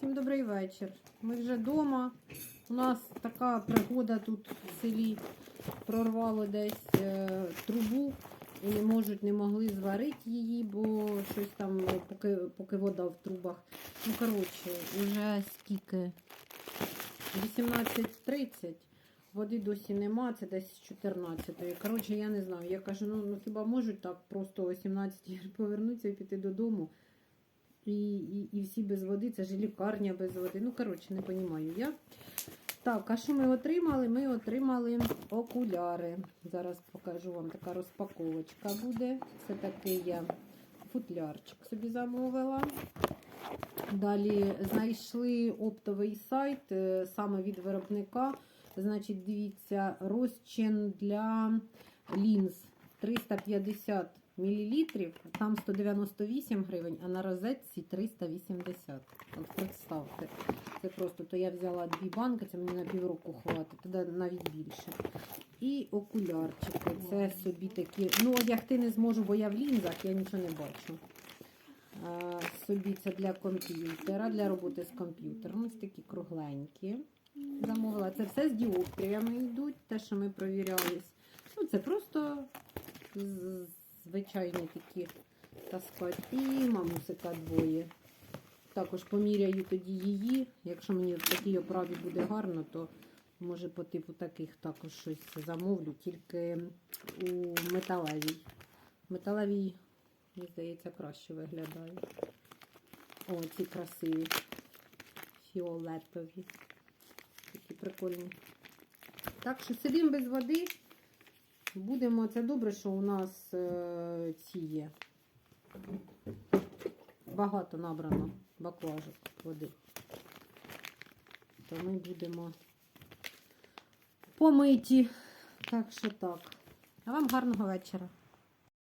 Всім добрий вечір. Ми вже вдома. У нас така пригода тут в селі. Прорвало десь е, трубу і не можуть, не могли зварити її, бо щось там, е, поки, поки вода в трубах. Ну, коротше, вже скільки? 18.30. Води досі нема, це десь 14-ї. Коротше, я не знаю. Я кажу, ну, ну хіба можуть так просто о 17-й повернутися і піти додому. І, і, і всі без води, це ж лікарня без води. Ну, коротше, не розумію я. Так, а що ми отримали? Ми отримали окуляри. Зараз покажу вам така розпаковочка буде. Це такий я футлярчик собі замовила. Далі знайшли оптовий сайт е, саме від виробника. Значить, дивіться, розчин для лінз 350 мл, там 198 гривень, а на розетці 380. От представте. Це просто то я взяла дві банки, це мені на півроку хватить, тоді навіть більше. І окулярчики. Це собі такі. Ну, одягти не зможу, бо я в лінзах, я нічого не бачу. А, собі це для комп'ютера, для роботи з комп'ютером. Ось такі кругленькі. Замовила. Це все з діоптріями йдуть, те, що ми провірялись. Ну, це просто звичайні такі таскать. І мамусика двоє. Також поміряю тоді її. Якщо мені в такій оправі буде гарно, то може по типу таких також щось замовлю, тільки у металевій. Металевій, мені здається, краще виглядає. О, ці красиві. Фіолетові. Такі прикольні. Так що сидимо без води. Будемо. Це добре, що у нас е, ці є. Багато набрано баклажок води. То ми будемо помиті. Так що так. А вам гарного вечора.